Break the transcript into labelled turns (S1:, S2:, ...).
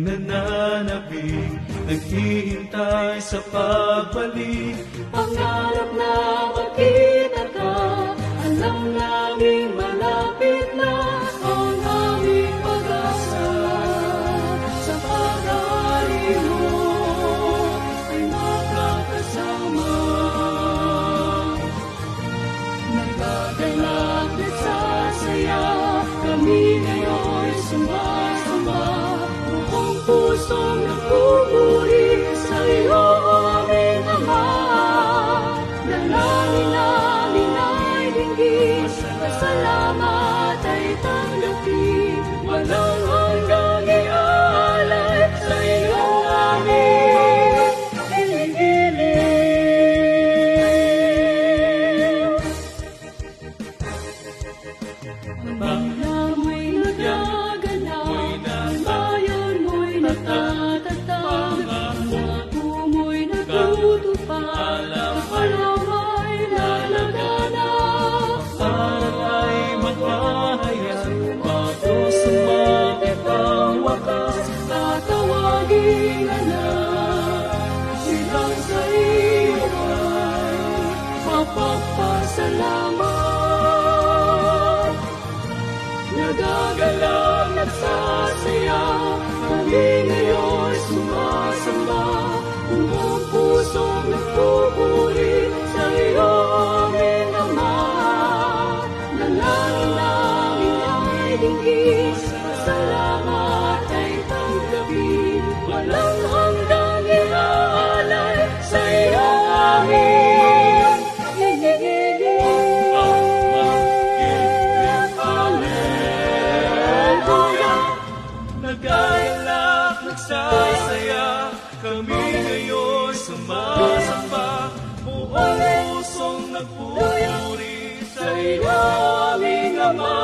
S1: ng nananapig Naghihintay sa pagbalik.
S2: Pangarap na makita ka. Alam namin malapit na Ang aming pag-asa. Sa pag-aari mo Ay makakasama. Nagkagalapit sa saya. Kami ngayon
S1: sumama. sumasamba, buong pusong nagpupuri sa iyo
S2: aming Ama.